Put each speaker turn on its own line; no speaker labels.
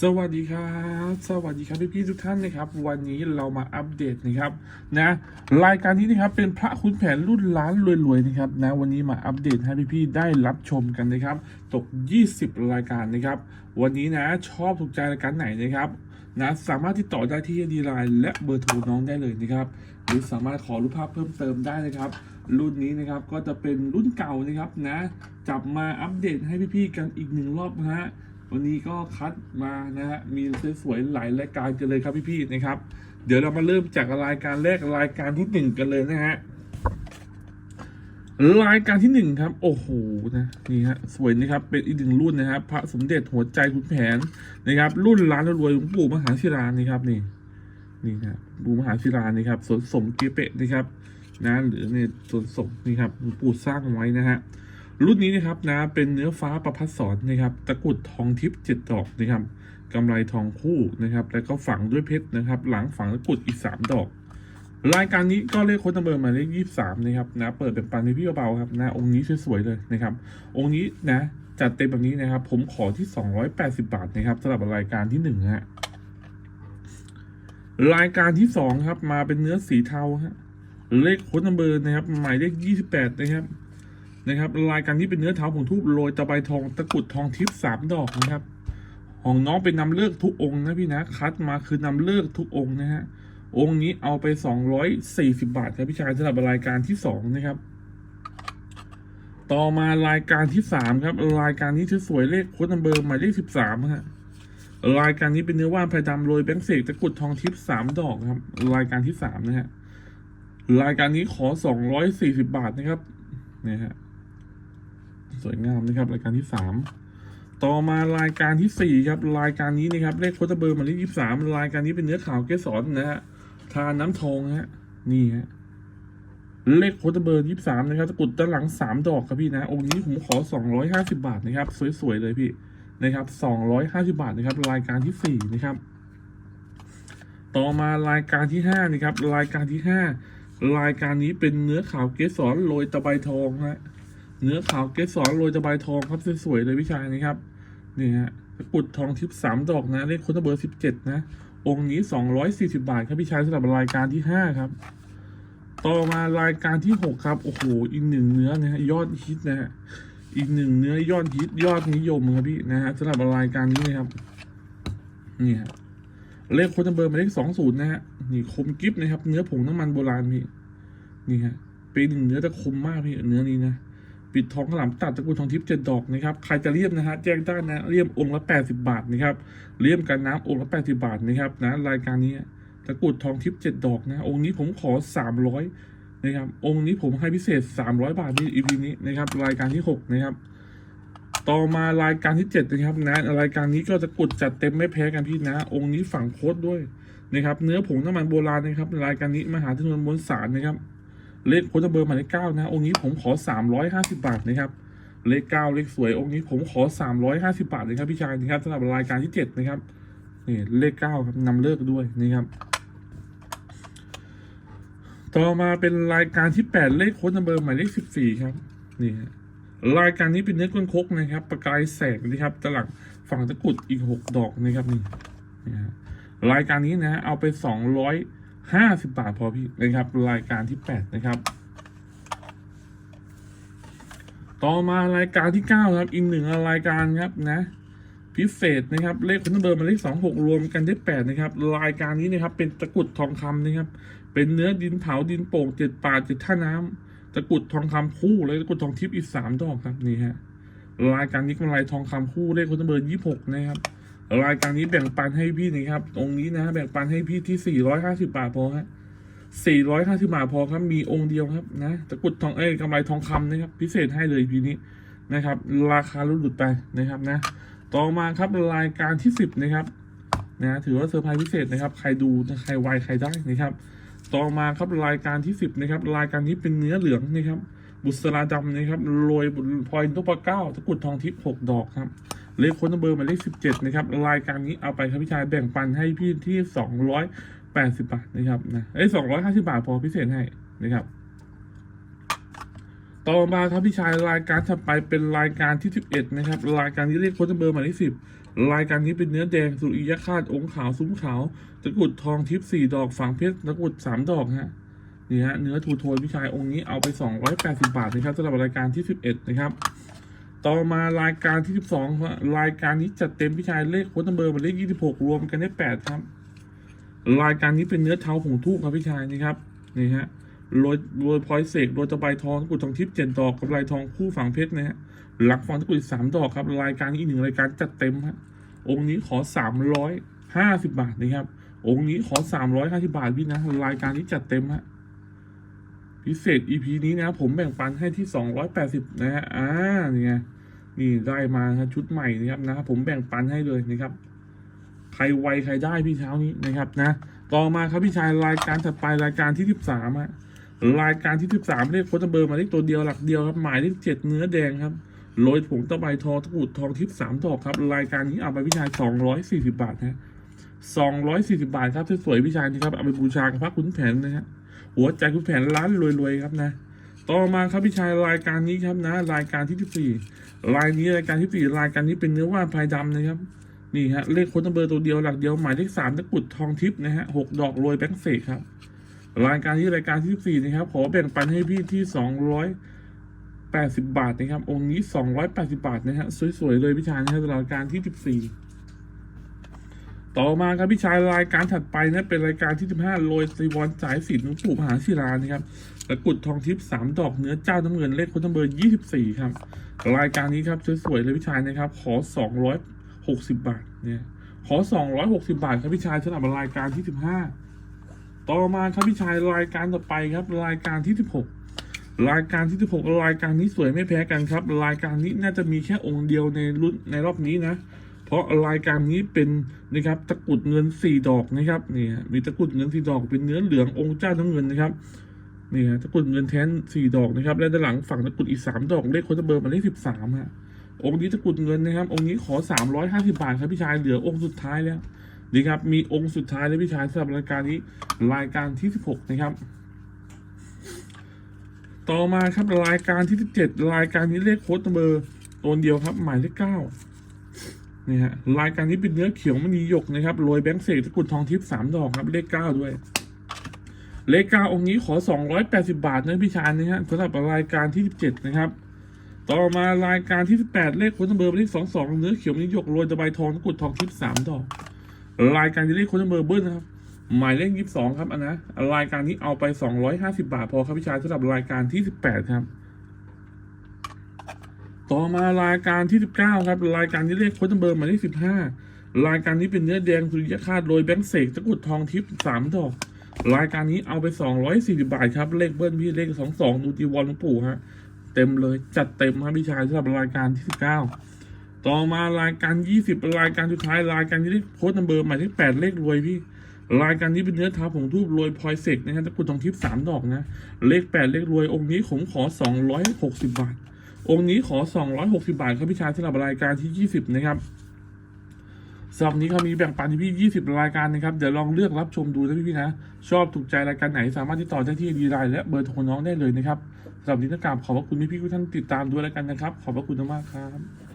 สวัสดีครับ สวัสดีครับพี่พี่ทุกท่านนะครับ วันนี้เรามาอัปเดตนะครับนะรายการนี้นะครับเป็นพระคุณแผนรุ่นล้านรวยๆนะครับนะวันนี้มาอัปเดตให้พี่พี่ได้รับชมกันนะครับ ตก 20 รายการนะครับ วันนี้นะชอบถูกใจรายการไหนนะครับนะสามารถติดต่อได้ที่ดีไลน์และเบอร์โทรน้องได้เลยนะครับหรือสามารถขอรูปภาพเพิ่มเติมได้นะครับ รุ่นนี้นะครับก็จะเป็นรุ่นเก่านะครับนะจับมาอัปเดตให้พี่ๆกันอีกหนึ่งรอบนะฮะ วันนี้ก็คัดมานะฮะมีสวยๆหลายรายการกันเลยครับพี่ๆนะครับ เดี๋ยวเรามาเริ่มจากรายการแรกรายการที่หนึ่งกันเลยนะฮะรายการที่หนึ่งครับ โอ้โหนะนี่ฮะสวยนะครับเป็นอีกหนึ่งรุ่นนะครับพระสมเด็จหัวใจขุนแผนนะครับ รุ่นล้านรวยหลวงปู่มหาศิลานี่ครับนี่นี่ครับหลวงปู่มหาศิลานี่ครับสวนสมเกเปะนะครับนะหรือในสวนสมนี่ครับหลวงปู่สร้างไว้นะฮะ รุ่นนี้นะครับนะเป็นเนื้อฟ้าประพัดสอนนะครับ ตะกรุดทองทิพย์เจ็ดดอกนะครับกำไรทองคู่นะครับ แล้วก็ฝังด้วยเพชรนะครับ หลังฝังตะกรุดอีกสามดอก รายการนี้ก็เลขค้ดนัมเบอร์หมายเลขยี่สามนะครับนะเปิดเป็นปันในพี่เบาๆครับนะองค์นี้สวยๆเลยนะครับ องค์นี้นะจัดเต็มแบบนี้นะครับ ผมขอที่สองร้อยแปดสิบาทนะครับสำหรับรายการที่หนึ่งฮะรายการที่สองครับ มาเป็นเนื้อสีเทาฮะเลขค้ดนัมเบอร์นะครับหมายเลขยี่สิบแปดนะครับ นะครับรายการนี้เป็นเนื้อเท้าผงทูบโรยตะไบทองตะกุดทองทิพย์สามดอกนะครับ ของน้องเป็นนำเลิกทุกองค์นะพี่นะคัดมาคือนำเลิกทุกองค์นะฮะองค์นี้เอาไปสองร้อยสี่สิบาทครับพี่ชายสำหรับรายการที่สองนะครับ ต่อมารายการที่สามครับ รายการนี้ชื่อสวยเลขโค้ดนัมเบอร์หมายเลขสิบสามฮะรายการนี้เป็นเนื้อว่านไพดำโรยแบงค์เสกตะกุดทองทิพย์สามดอกครับ รายการที่สามนะฮะรายการนี้ขอสองร้อยสี่สิบาทนะครับนี่ยฮะ สวยงามนะครับรายการที่สามต่อมารายการที่สี่ครับรายการนี้นะครับเลขโคตรเบอร์มาเลขยี่สามรายการนี้เป็นเนื้อขาวเกสรนะฮะทาน้ำทองฮะนี่ฮะเลขโคตรเบอร์ยี่สามนะครับตะกุดด้านหลังสามดอกครับพี่นะองค์นี้ผมขอสองร้อยห้าสิบาทนะครับ สวยๆเลยพี่นะครับสองร้อยห้าสิบาทนะครับ รายการที่สี่นะครับ ต่อมารายการที่ห้านะครับ รายการที่ห้ารายการนี้เป็นเนื้อขาวเกสรโรยตะไบทองฮะ เนื้อขาวเกสรโรยตะไบทองครับสวยๆเลยพี่ชายนะครับนี่ฮะตะกรุดทองทิพย์สามดอกนะเลขคนเบอร์สิบเจ็ดนะ องค์นี้สองร้อยสี่สิบาทครับพี่ชายสำหรับรายการที่ห้าครับ ต่อมารายการที่หกครับโอ้โหอีกหนึ่งเนื้อนะฮะยอดฮิตนะฮะอีกหนึ่งเนื้อยอดฮิตยอดนิยมครับพี่นะฮะสำหรับรายการนี้นะครับนี่ฮะเลขคนเบอร์หมายเลขสองศูนย์นะฮะนี่คมกิฟนะครับ เนื้อผงน้ำมันโบราณพี่นี่ฮะเป็นหนึ่งเนื้อแต่คมมากพี่เนื้อนี้นะ ปิดทองขาวหลามตัดตะกรุดทองทิพย์เจ็ดดอกนะครับใครจะเลี่ยมนะฮะแจ้งได้นะเลี่ยมองค์ละแปดสิบาทนะครับเลี่ยมกันน้ำองค์ละแปดสิบาทนะครับนะรายการนี้ตะกุดทองทิพย์เจ็ดดอกนะองค์นี้ผมขอสามร้อยนะครับองค์นี้ผมให้พิเศษสามร้อยบาทนี่อีพีนี้นะครับรายการที่หกนะครับ ต่อมารายการที่เจ็ดนะครับนะรายการนี้ก็จะกดจัดเต็มไม่แพ้กันพี่นะ องค์นี้ฝังโคตรด้วยนะครับเนื้อผงน้ำมันโบราณนะครับ รายการนี้มหาธนวนมวลสารนะครับ เลขโค้ดเบอร์หมายเลขเก้านะ องค์นี้ผมขอสามร้อยห้าสิบาทนะครับ เลขเก้าเลขสวย องค์นี้ผมขอสามร้อยห้าสิบาทเลยครับพี่ชายนะครับสำหรับรายการที่เจ็ดนะครับนี่เลขเก้าครับนำเลิกด้วยนะครับ ต่อมาเป็นรายการที่แปดเลขโค้ดเบอร์หมายเลขสิบสี่ครับนี่รายการนี้เป็นเนื้อก้นคกนะครับ ประกายแสงนะครับตลังฝั่งตะกุดอีกหกดอกนะครับนี่นะรายการนี้นะ เอาไปสองร้อย ห้าสิบบาทพอพี่นะครับ รายการที่แปดนะครับ ต่อมารายการที่เก้าครับ อีกหนึ่งรายการครับนะพิเศษนะครับ เลขคุณเบอร์มาเลขสองหกรวมกันได้แปดนะครับ รายการนี้นะครับ เป็นตะกุดทองคำนะครับ เป็นเนื้อดินเผาดินโป่งเจ็ดป่าเจ็ดท่าน้ำตะกุดทองคำคู่เลยตะกุดทองทิพย์อีกสามดอกครับนี่ฮะรายการนี้กำไรทองคำคู่เลขคุณเบอร์ยี่หกนะครับ รายการนี้แบ่งปันให้พี่นะครับ ตรงนี้นะ แบ่งปันให้พี่ที่สี่ร้อยห้าสิบาทพอฮะสี่ร้อยห้าสิบาทพอครับ มีองค์เดียวครับนะตะกุดทองเอ้กำไรทองคำนะครับ พิเศษให้เลยพีนี้นะครับ ราคาลดหลุดไปนะครับนะ ต่อมาครับรายการที่สิบนะครับนะถือว่าเซอร์ไพรส์พิเศษนะครับ ใครดูใครไวใครได้นะครับ ต่อมาครับรายการที่สิบนะครับ รายการนี้เป็นเนื้อเหลืองนะครับ บุษราดำนะครับโรยพลอยนพเก้าตะกุดทองทิพย์หกดอกครับ เลขคนเบอร์หมายเลขสิบเจ็ดนะครับรายการนี้เอาไปครับพี่ชายแบ่งปันให้พี่ที่สองร้อยแปดสิบาทนะครับนะเอ้สองร้อยห้าสิบาทพอพิเศษให้นะครับ ต่อมาครับพี่ชายรายการถัดไปเป็นรายการที่สิบเอ็ดนะครับรายการที่เลขคนเบอร์หมายเลขสิบรายการนี้เป็นเนื้อแดงสุริยคาตองค์ขาวซุ้มขาวตะกุดทองทิพย์สี่ดอกฝังเพชรตะกุดสามดอกฮะนี่ฮะเนื้อทูโทนพี่ชายองค์นี้เอาไปสองร้อยแปดสิบาทนะครับสำหรับรายการที่สิบเอ็ดนะครับ ต่อมารายการที่สิบสองรายการนี้จัดเต็มพี่ชายเลขโค้ดเบอร์มาเลขยี่สิบหกรวมกันได้แปดครับ รายการนี้เป็นเนื้อเท้าผงทูบครับพี่ชายนี่ครับนี่ฮะโรยโรยพลอยเสกโรยตะไบทองกุดทองทิพย์เจ็ดดอกกับลายทองคู่ฝังเพชรนะฮะหลักฟองตะกุดสามดอกครับ รายการนี้อีกหนึ่งรายการจัดเต็มฮะองค์นี้ขอสามร้อยห้าสิบบาทนะครับ องค์นี้ขอสามร้อยห้าสิบาทพี่นะรายการนี้จัดเต็มฮะพิเศษ EP นี้นะผมแบ่งปันให้ที่สองร้อยแปดสิบนะฮะอ่านี่ไง นี่ได้มาครับชุดใหม่นะครับนะผมแบ่งปันให้เลยนะครับ ใครไวใครได้พี่เช้านี้นะครับนะ ต่อมาครับพี่ชายรายการถัดไปรายการที่สิบสามฮะรายการที่สิบสามเลขโคตรเบอร์มาเลขตัวเดียวหลักเดียวครับหมายเลขเจ็ดเนื้อแดงครับโรยผงตะไบทองตะกรุดทองทิพย์สามดอกครับ รายการนี้เอาไปพี่ชายสองร้อยสี่สิบาทฮะสองร้อยสี่สิบาทครับสวยๆพี่ชายนี่ครับเอาไปบูชากับพระขุนแผนนะฮะหัวใจขุนแผนล้านรวยๆครับนะ ต่อมาครับพี่ชายรายการนี้ครับนะ รายการที่สิบสี่รายนี้รายการที่สี่รายการนี้เป็นเนื้อว่านพายดำนะครับนี่ฮะเลขโค้ดนัมเบอร์ตัวเดียวหลักเดียวหมายเลขสามตะกุดทองทิพย์นะฮะหกดอกโรยแบงค์เสกครับ รายการที่รายการที่สิบสี่นะครับขอแบ่งปันให้พี่ที่สองร้อยแปดสิบาทนะครับ องค์นี้สองร้อยแปดสิบาทนะฮะสวยๆเลยพี่ชายนะครับสำหรับรายการที่สิบสี่ ต่อมาครับพี่ชายรายการถัดไปนะเป็นรายการที่สิบห้าโรยซีวอนสายสินหลวงปู่มหาศิลานะครับตะกุดทองทิพย์สามดอกเนื้อเจ้าน้ำเงินเลขค้ดนัมเบอร์ยี่สิบสี่ครับ รายการนี้ครับสวยๆเลยพี่ชายนะครับ ขอสองร้อยหกสิบบาทเนี่ยขอ260บาทครับพี่ชายสำหรับรายการที่15ต่อมาครับพี่ชายรายการต่อไปครับ รายการที่16รายการที่16รายการนี้สวยไม่แพ้กันครับ รายการนี้น่าจะมีแค่องค์เดียวในรุ่นในรอบนี้นะ เพราะรายการนี้เป็นนะครับตะกรุดเงิน4ดอกนะครับนี่ฮะมีตะกรุดเงิน4ดอกเป็นเนื้อเหลืององค์เจ้าน้ำเงินนะครับนี่ฮะตะกรุดเงินแท้น4ดอกนะครับ และด้านหลังฝั่งตะกรุดอีก3ดอกเลขโคตรเบอร์มาเลข13ฮะองค์นี้ตะกรุดเงินนะครับ องค์นี้ขอสามร้อยห้าสิบาทครับพี่ชายเหลือองค์สุดท้ายแล้วนี่ครับมีองค์สุดท้ายแล้วพี่ชายสำหรับรายการนี้รายการที่สิบหกนะครับต่อมาครับรายการที่สิบเจ็ดรายการนี้เลขโค้ดเบอร์ตัวเดียวครับ หมายเลขเก้า นี่ฮะรายการนี้เป็นเนื้อเขียวมณีหยกนะครับโรยแบงค์เศษตะกุดทองทิพย์สามดอกครับเลขเก้าด้วย เลขเก้าองค์นี้ขอสองร้อยแปดสิบาทนะพี่ชายนะฮะสำหรับรายการที่สิบเจ็ดนะครับ ต่อมารายการที่18เลขค้ดนัมเบอร์เลข22เนื้อเขียวนี้หยกโรยตะไบทองตะกุดทองทิพย์3ดอก รายการที่เลขคนัมเบอร์เบิ้ลนะครับหมายเลข22ครับอันนะรายการนี้เอาไป250บาทพอครับพี่ชายสำหรับรายการที่18ครับ ต่อมารายการที่ 19 ครับ รายการที่เลขโค้ดนัมเบอร์หมายเลข15 รายการนี้เป็นเนื้อแดงสุริยคาตโรยแบงค์เสกตะกุดทองทิพย์3ดอก รายการนี้เอาไป 240 บาทครับเลขเบิ้ลพี่เลข 22ดูจีวรหลวงปู่ฮะเต็มเลยจัดเต็มครับพี่ชายสำหรับรายการที่ 19 ต่อมารายการ 20 รายการสุดท้ายรายการที่เลขโค้ดนัมเบอร์หมายเลข8เลขรวยพี่รายการนี้เป็นเนื้อเท้าผงทูบรวยพลอยเสกนะครับตะกุดทองทิพย์สามดอกนะ เลข 8 เลขรวยองค์นี้ผมขอ 260 บาท องค์นี้ขอ 260 บาทครับพี่ชายสำหรับรายการที่ 20 นะครับสำหรับนี้เขามีแบ่งปันที่พี่ 20 รายการนะครับ เดี๋ยวลองเลือกรับชมดูนะพี่ๆนะ ชอบถูกใจรายการไหนสามารถติดต่อได้ที่ดีไลน์และเบอร์โทรน้องได้เลยนะครับสำหรับนี้ต้องกราบขอบพระคุณพี่ๆทุกท่านติดตามด้วยแล้วกันนะครับ ขอบพระคุณมากครับ